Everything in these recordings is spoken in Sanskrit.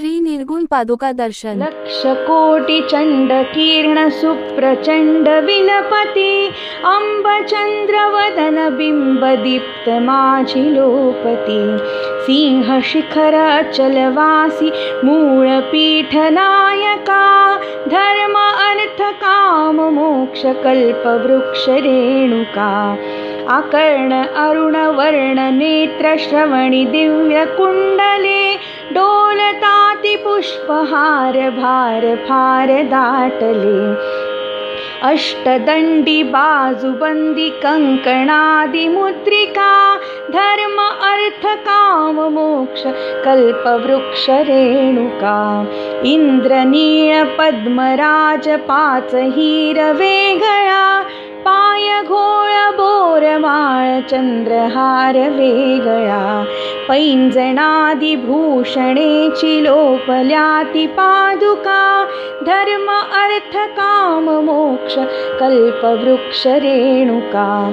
श्री निर्गुण पादुका दर्शन लक्षकोटिचण्डकीर्णसुप्रचण्ड विलपति अम्बचन्द्रवदनबिम्बदीप्तमाझिलोपति सिंहशिखरचलवासि मूळपीठनायका धर्म अर्थकाममोक्षकल्पवृक्षरेणुका आकर्ण अरुणवर्णनेत्रश्रवणि दिव्यकुण्डले पुष्पहार भार फार दाटले अष्टदण्डि बाजुबन्दि कङ्कणादिमुद्रिका धर्म अर्थकाममोक्ष कल्पवृक्षरेणुका इन्द्रनीळपद्मराजपाचहीरवेगळा पाय घोळ बोरमाळ चन्द्रहार वेगळा. पैञ्जणादिभूषणेचि लोपल्याति पादुका. धर्म अर्थकाममोक्ष कल्पवृक्षरेणुका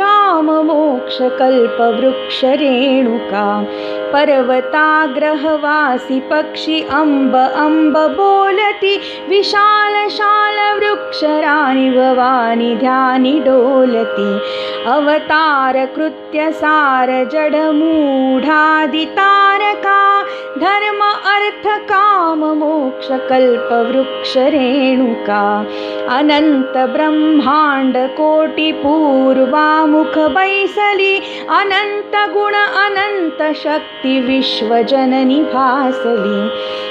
काममोक्षकल्पवृक्षरेणुका पर्वताग्रहवासि पक्षि अम्ब अम्ब बोलति विशालशालवृक्षराणि भवानि ध्यानि डोलति अवतारकृत्य सारजडमूढादितारका धर्म अर्थकाममोक्षकल्पवृक्षरेणुका अनन्तब्रह्माण्डकोटिपूर्वामुखबैसलि अनन्तगुण अनन्तशक्तिविश्वजननि भासलि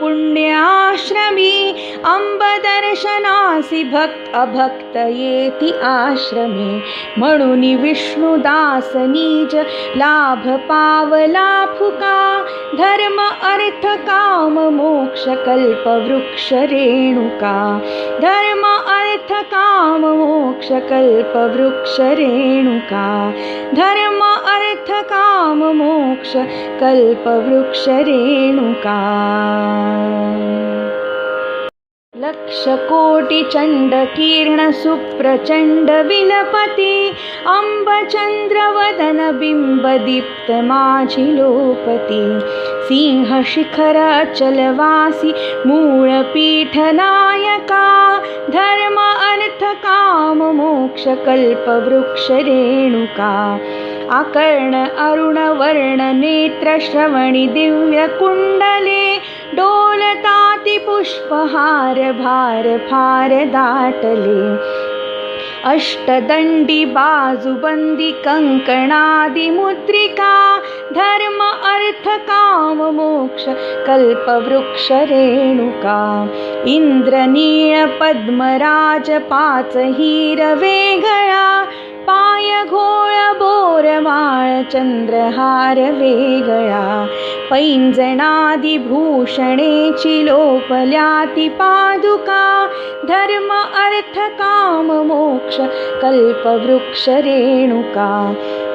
पुण्याश्रमी अम्बदर्शनासि भक्त अभक्तयेति आश्रमे मणुनि विष्णुदासनीज लाभ पावलाफुका धर्म अर्थकाममोक्षकल्पवृक्षरेणुका धर्म अर्थकाममोक्षकल्पवृक्षरेणुका धर्म कल्पवृक्षरेणुका। लक्षकोटिचण्डकीर्णसुप्रचण्ड विलपति अम्बचन्द्रवदनबिम्बदीप्तमाझिलोपति सिंहशिखरचलवासि मूळपीठनायका धर्म अर्थकाममोक्षकल्पवृक्षरेणुका आकर्ण अरुणवर्णनेत्रश्रवणि दिव्यकुण्डले डोलताति पुष्पहार भार फार दाटले। अष्टदण्डि बाजुबन्दि कङ्कणादिमुद्रिका धर्म अर्थकाममोक्ष कल्पवृक्षरेणुका इन्द्रनीळपद्मराजपाचहीरवेगळा पाय घोळ बोरमाळ चन्द्रहार वेगळा. पैञ्जणादिभूषणेचि लोपल्याति पादुका. धर्म अर्थकाममोक्ष कल्पवृक्षरेणुका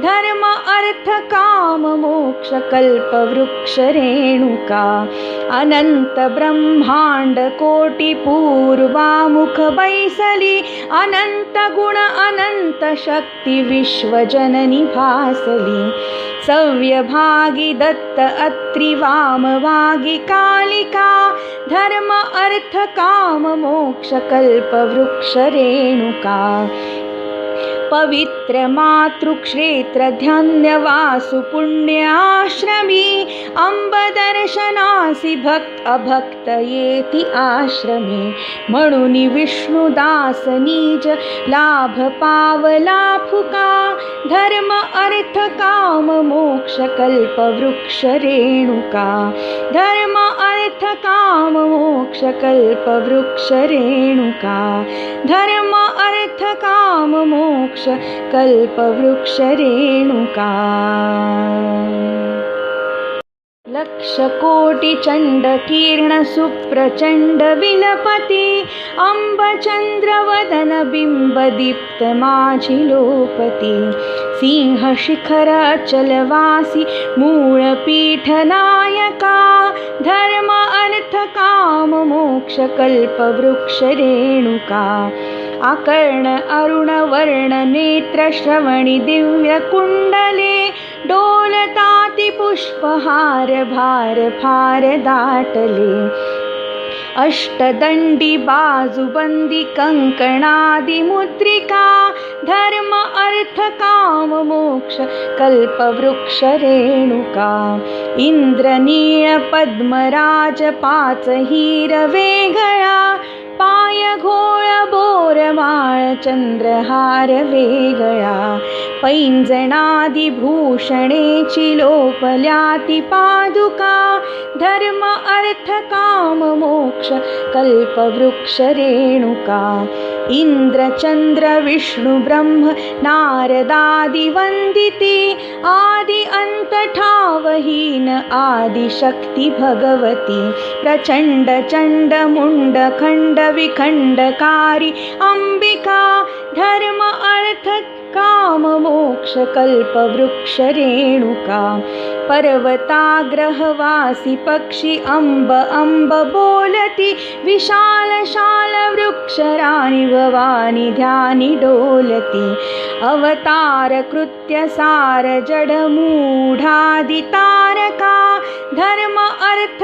धर्म अर्थकाममोक्षकल्पवृक्षरेणुका अनन्तब्रह्माण्डकोटिपूर्वामुख मुख बैसली। अनंत गुण अनंत शक्ती विश्वजननी भासली। सव्यभागी दत्त अत्रि वामभागी कालिका। धर्म अर्थ काम मोक्ष कल्प वृक्ष रेणुका पवित्र मातृक्षेत्र ध्यान्यवासु पुण्याश्रमी अंबदर्शनासि भक्त अभक्त येति आश्रमे म्हणून विष्णुदास नीज लाभ पावला फुका धर्म अर्थ काम मोक्ष कल्प वृक्ष रेणुका धर्म अर्थ काम मोक्ष कल्प वृक्ष रेणुका धर्म मोक्ष कल्पवृक्ष रेणुका लक्षकोटिचण्डकीर्णसुप्रचण्ड विलपति अम्बचन्द्रवदन बिम्बदीप्तमाझिलोपति सिंहशिखर अचलवासि मूळपीठनायका धर्म अर्थ काम मोक्ष कल्पवृक्ष रेणुका आकर्ण अरुणवर्ण नेत्र श्रवणि दिव्यकुण्डले डोलताति पुष्पहार भार फार दाटले। अष्टदण्डि बाजुबन्दि कङ्कणादिमुद्रिका धर्म अर्थ काम मोक्ष पाय घोळ बोरमाळ चंद्रहार वेगळा. पैंजणादिभूषणेची लोपल्याति पादुका. धर्म अर्थ काम मोक्ष कल्पवृक्ष रेणुका. इन्द्रचन्द्र विष्णु ब्रह्म नारदादिवन्दिते आदि अन्तठावहीन आदिशक्ति भगवती. प्रचण्ड चण्ड मुण्ड खण्ड विखण्डकारी अम्बिका धर्म अर्थ काम मोक्ष कल्पवृक्ष रेणुका पर्वताग्रहवासि पक्षि अम्ब अम्ब बोलति विशाल शाल वृक्षराणि भवानि ध्यानि डोलति। अवतार कृत्य सार जडमूढादितारका धर्म अर्थ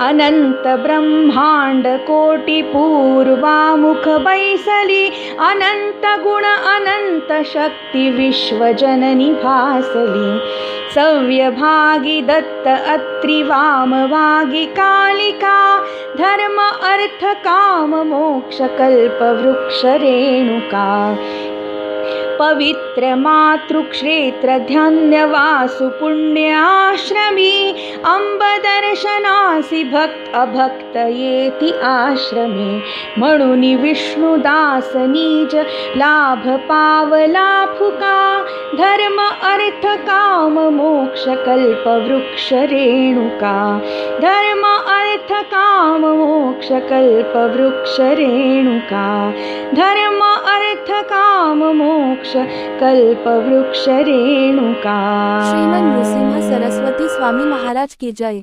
काम मोक्ष कल्पवृक्ष रेणुका अनन्त ब्रह्माण्ड कोटि पूर्वामुख बैसली अनन्त गुण अनन्त शक्ति विश्वजननि भासली सव्यभागी दत्त अत्रि वामभागी कालिका धर्म अर्थ काम मोक्ष अंबदर्शनासि भक्त अभक्त येति आश्रमे। म्हणून विष्णुदास नीज लाभ पावला फुका धर्म अर्थ काम मोक्ष कल्प वृक्ष रेणुका। धर्म अर्थ काम मोक्ष कल्प वृक्ष रेणुका। धर्म अर्थ काम मोक्ष कल्पवृक्ष रेणुका। श्रीमन नृसिंह सरस्वती स्वामी महाराज की जय